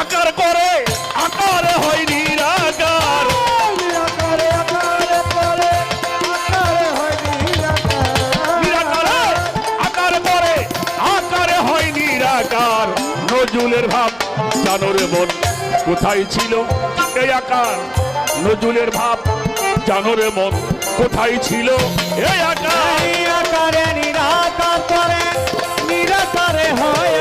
আকার করে, আকার হয় নিরাকার নিরাকারে নিরাকার নিরাকারে নিরাকার নজরুলের ভাব জানো রে মন কোথায় ছিল এই আকার? নজরুলের ভাব জানো রে মন কোথায় ছিল এই আকার? আকারে নিরাকার করে, নিরাকারে হয়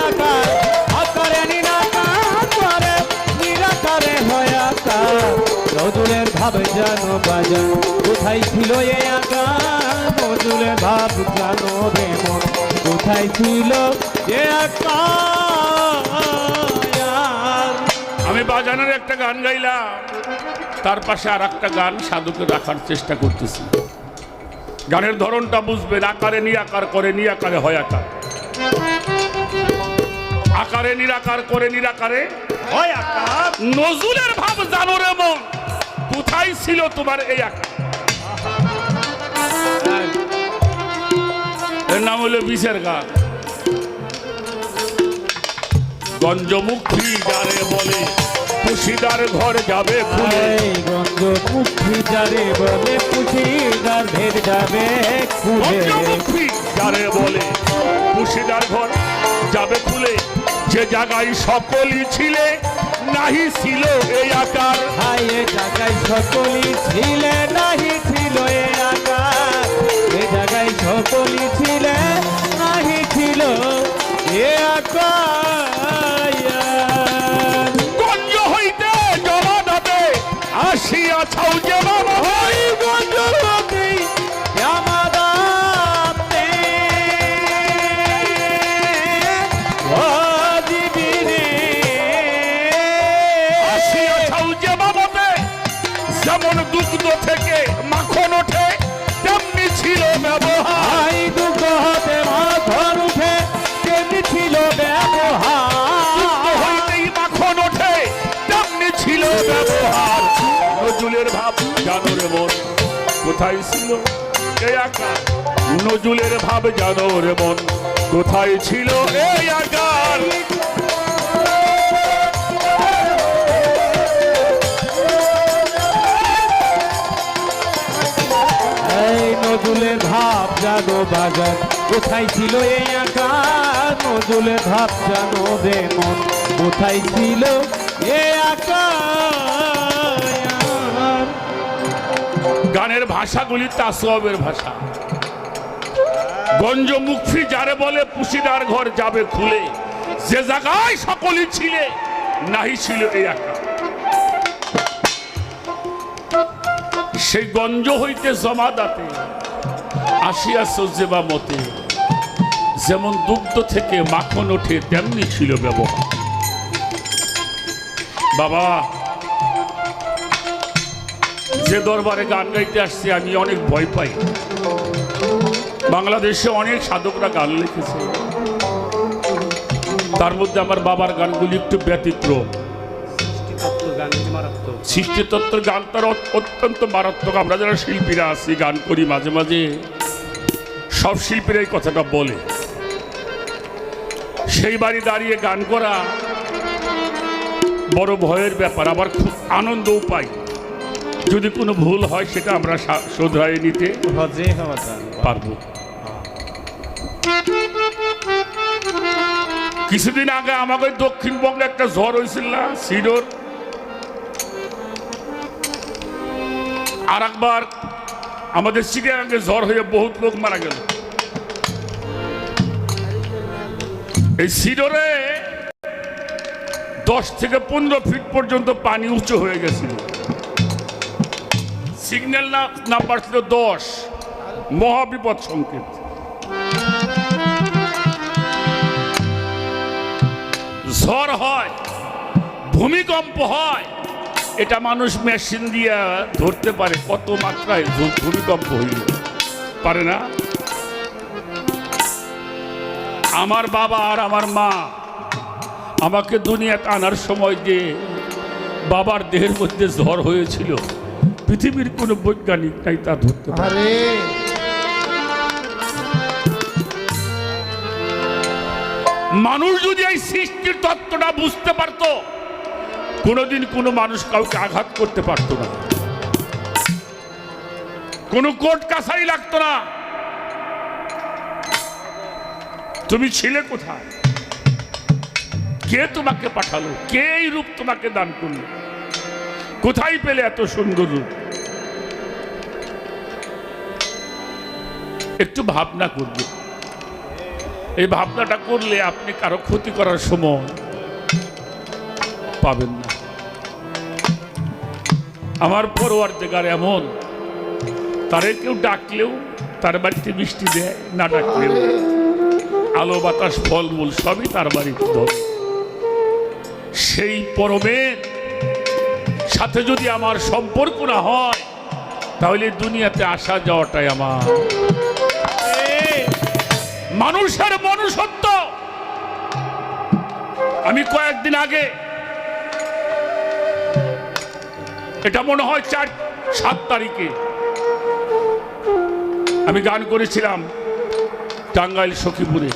ভাব কোথায় ছিল নজরুলের ভাব রে মন। কোথায় ছিল এ আমি বাজানোর একটা গান গাইলাম। তার পাশে আর একটা গান সাধুকে রাখার চেষ্টা করতেছি। গানের ধরনটা বুঝবেন, আকারে নিরাকার করে নিরাকারে হয় আকার। আকারে নিরাকার করে নিরাকারে হয় আকার। নজরুলের ভাব জানো রে মন। কোথায় ছিল তোমার এই আকার? এর নাম হলো বিষের গান গঞ্জমুখী যারে বলে খুশিদার ঘর যাবে খুলে। এই গন্ধ মুখি যারে বলে পুষিদার ভেদ যাবে খুলে। পঞ্চমুখী যারে বলে খুশিদার ঘর যাবে খুলে। যে জায়গায় সকলই ছিলে নাহি ছিল এই আকার। হাই এ জায়গায় সকলই ছিলে নাহি ছিল এ আকার। এ জায়গায় সকলই ছিলে নাহি ছিল এ আকার। গঞ্জ হইতে জমা দাবে আসিয়া ছাউ ব্যবহার। দুঃখ হতে মাথর উঠে তেমনি ছিল ব্যবহার। মাখন ওঠে তেমনি ছিল ব্যবহার। নজুলের ভাব জানো রে মন কোথায় ছিল এই আকার? নজুলের ভাব জানো রে মন কোথায় ছিল এই আকার? নজুলের ভাব জানো বাজার? কোথায় ছিল এই আকার? নজুলের ভাব জানো রে মন। কোথায় ছিল এ আকার? গানের ভাষাগুলি তাসবের ভাষা। গঞ্জ মুখফি যারে বলে, পুশিদার ঘর যাবে খুলে। যে জায়গায় সকলই ছিলে, নাহি ছিল এই আকার। সেই গঞ্জ হইতে জমাদাতে আসিয়া সজ্জেবা মতে, যেমন দুগ্ধ থেকে মাখন ওঠে, তেমনি ছিল ব্যবহার। বাবা, যে দরবারে গান গাইতে আসছে, আমি অনেক ভয় পাই। বাংলাদেশে অনেক সাধকরা গান লিখেছে। তার মধ্যে আমার বাবার গানগুলি একটু ব্যতিক্রম। সৃষ্টিতত্ত্বের গান তার অত্যন্ত মারাত্মক। আমরা যারা শিল্পীরা আছি, গান করি মাঝে মাঝে। সব শিল্পীরা এই কথাটা বলে। সেই বাড়ি দাঁড়িয়ে গান করা বড় ভয়ের ব্যাপার, আবার খুব আনন্দও পাই। যদি কোনো ভুল হয়, সেটা আমরা শোধরায় নিতে পারব। কিছুদিন আগে আমাকে দক্ষিণবঙ্গে একটা ঝড় হয়েছিল না, সিডোর। আর একবার আমাদের চিড়িয়াখানকে ঝড় হয়ে বহুত লোক মারা গেল। এই সিডোরে দশ থেকে পনেরো ফিট পর্যন্ত পানি উঁচু হয়ে গেছিল। সিগন্যাল নাম্বার ছিল দশ। মহাবিপদ সংকেত। ঝড় হয়, ভূমিকম্প হয় এটা মানুষ মেশিন দিয়ে ধরতে পারে কত মাত্রায় ভূমিকম্প হইল। পারে না? আমার বাবা আর আমার মা আমাকে দুনিয়াতে আনার সময় যে বাবার দেহের মধ্যে ঝড় হয়েছিল পৃথিবীর কোনো বৈজ্ঞানিক নাই তা ধরতে পারে। মানুষ যদি এই সৃষ্টির তত্ত্বটা বুঝতে পারতো কোনোদিন কোনো মানুষ কাউকে আঘাত করতে পারতো না। কোনো কোর্ট কাছারি লাগতো না। তুমি ছিলে কোথায়? কে তোমাকে পাঠালো? কে এই রূপ তোমাকে দান করল? কোথায় পেলে এত সুন্দর রূপ? একটু ভাবনা করবে। এই ভাবনাটা করলে আপনি কারও ক্ষতি করার সময় পাবেন আমার পরোয়ার জায়গার এমন। তারে কেউ ডাকলেও তার বাড়িতে মিষ্টি দেয়, না ডাকলেও। আলো, বাতাস, ফলমূল সবই তার বাড়িতে ধরে। সেই পরমের সাথে যদি আমার সম্পর্ক না হয়, তাহলে দুনিয়াতে আসা যাওয়াটাই আমার। মানুষের মনুষ্যত্ব। আমি কয়েকদিন আগে এটা মনে হয় চার, সাত তারিখে। আমি গান করেছিলাম টাঙ্গাইল সখীপুরে।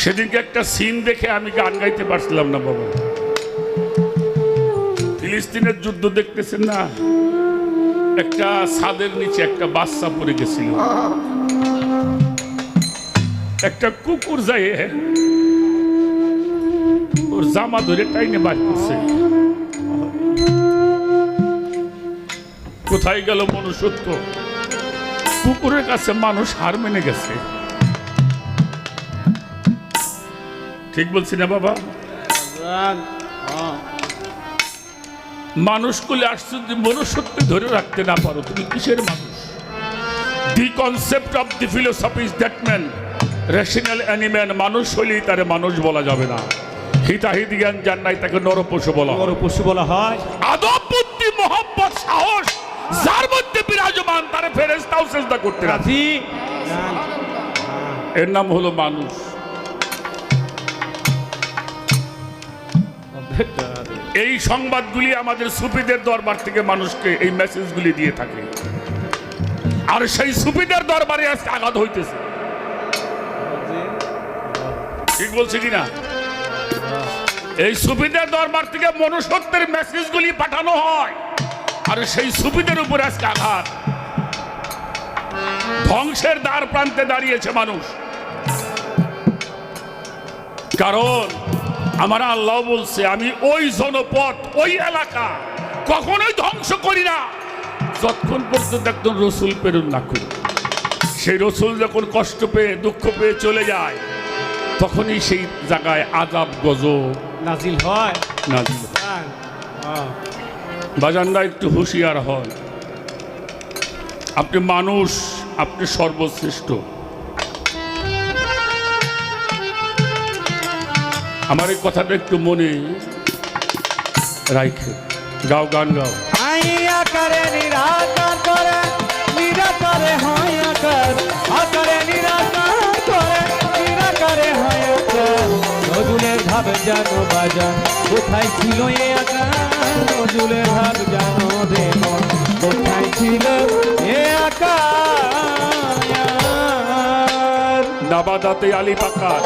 সেদিনকে একটা সিন দেখে আমি গান গাইতে পারছিলাম না বাবা। ফিলিস্তিনের যুদ্ধ দেখতেছেন না? একটা ছাদের নিচে একটা বাচ্চা পড়ে গেছিল। একটা কুকুর যায়, ওর জামা ধরে টাইনে করছে। কোথায় গেল মনুষ্যত্ব? কুকুরের কাছে মানুষ হার মেনে গেছে। ঠিক বলছি না বাবা? মানুষগুলি আসছে যদি মনুষ্যত্ব ধরে রাখতে না পারো তুমি কিসের মানুষ? The concept of the philosophy is that man rational animal মানুষ হলেই তারে মানুষ বলা যাবে না। হিতাহিত জ্ঞান যার নাই তাকে নরপশু বলা হয়। বড় বলা হয়। আদব বুদ্ধি মোহাম্মদ সাহস যার মধ্যে বিরাজমান, তারে ফেরেস্তাও চেষ্টা করতে রাজি। এর নাম হলো মানুষ। এই সংবাদগুলি আমাদের সুফিদের দরবার থেকে মানুষকে, এই মেসেজগুলি দিয়ে থাকে। আর সেই সুফিদের দরবারে আজকে আঘাত হইতেছে। ঠিক বলছি কিনা এই সুফিদের দরবার থেকে মনুষ্যত্বের মেসেজগুলি পাঠানো হয়। আর সেই সুফিদের উপর আজকে আঘাত। ধ্বংসের দ্বার প্রান্তে দাঁড়িয়েছে মানুষ। কারণ আমার আল্লাহ বলছে আমি ওই জনপথ ওই এলাকা কখনোই ধ্বংস করি না। যতক্ষণ পর্যন্ত একজন রসুল প্রেরণ না করি। সেই রসুল যখন কষ্ট পেয়ে দুঃখ পেয়ে চলে যায় তখনই সেই জায়গায় আজাব গজব নাজিল হয়। নাজিল হয়। বাজানরা একটু হুঁশিয়ার হন। আপনি মানুষ, আপনি সর্বশ্রেষ্ঠ। আমার এই কথাটা একটু মনে রাইখে। গাও গান গাও। আইয়া করে ভাব জানো বাজার কোথায় ছিল এ নজুলের ভাব জানো রে মন কোথায় ছিল এ নাবাদাতে আলী পাকার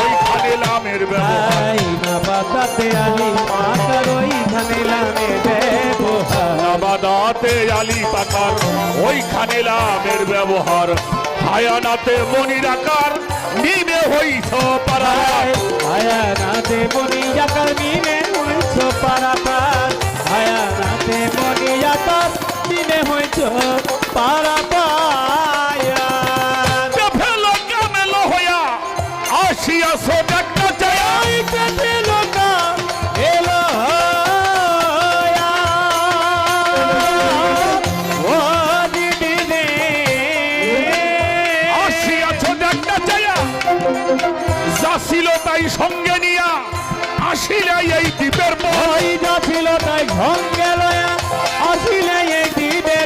ওইখানে লামের ব্যবহার। আই না বাতাতে আলি আকার ওই ধানে লামে ব্যবহার। নাবাদাতে আলী পাকার ওইখানে লামের ব্যবহার। হায়ানাতে মনির আকার নিমে হইছ পারায় আয়া নাতে বনিয়া জাকার মিনে হইছ পারাপার আয়া নাতে বনিয়া জাকার মিনে হইছ পারাপার সঙ্গে নিয়া আসিলে এই দ্বীপের পর ওই ছিল তাই ভঙ্গে লয়া আসিলে এই দিবে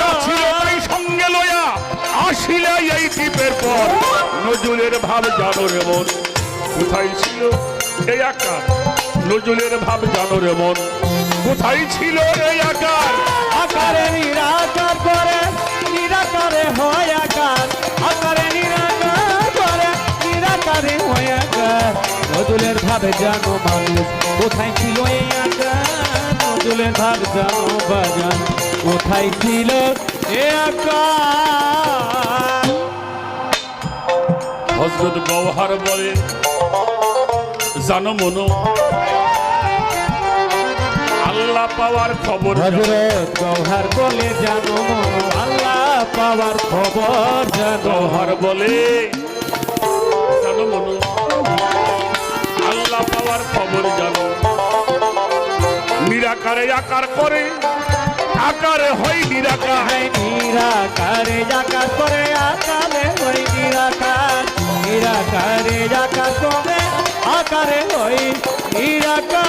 যাছিল তাই সঙ্গে লয়া আসিলে এই দ্বীপের পর। নজরুলের ভাব জানো রে মন কোথায় ছিল এই আকার? নজরুলের ভাব জানো রে মন কোথায় ছিল এই আকার? আকারে নিরাকার করে নিরাকারে হয় আকার। নজরুলের ভাবে জানো মানুষ কোথায় ছিল এই আকার নজরুলের ভাবে জানো বাজান। কোথায় ছিল এ আকার হজরত গৌহার বলে জানো মনো আল্লাহ পাওয়ার খবর। হজরত গৌহার বলে জানো মনো আল্লাহ পাওয়ার খবর জানো। গৌহার বলে জানো মনো আল্লাহ পাওয়ার খবর জানো। নিরাকারে আকার করে আকারে হয় নিরাকার। নিরাকারে জাকাত করে আকারে ওই নিরাকার। নিরাকারে জাকাত করে আকারে ওই নিরাকার।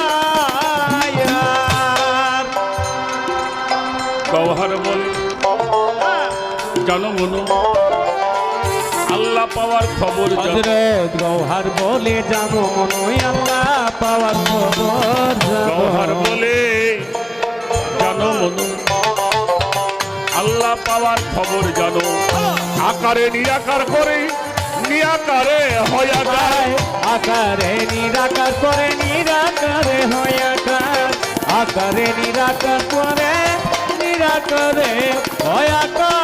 গৌহার বলে জানো মনো আল্লাহ পাওয়ার খবর হজরত গৌহার বলে জানো মনে আল্লাহ পাওয়ার খবর গৌহার বলে জানো মনু আল্লাহ পাওয়ার খবর জানো। আকারে নিরাকার করে নিরাকারে হয়া যায়। আকারে নিরাকার করে নিরাকারে হয় আকার আকারে নিরাকার করে নিরাকারে হয় আকার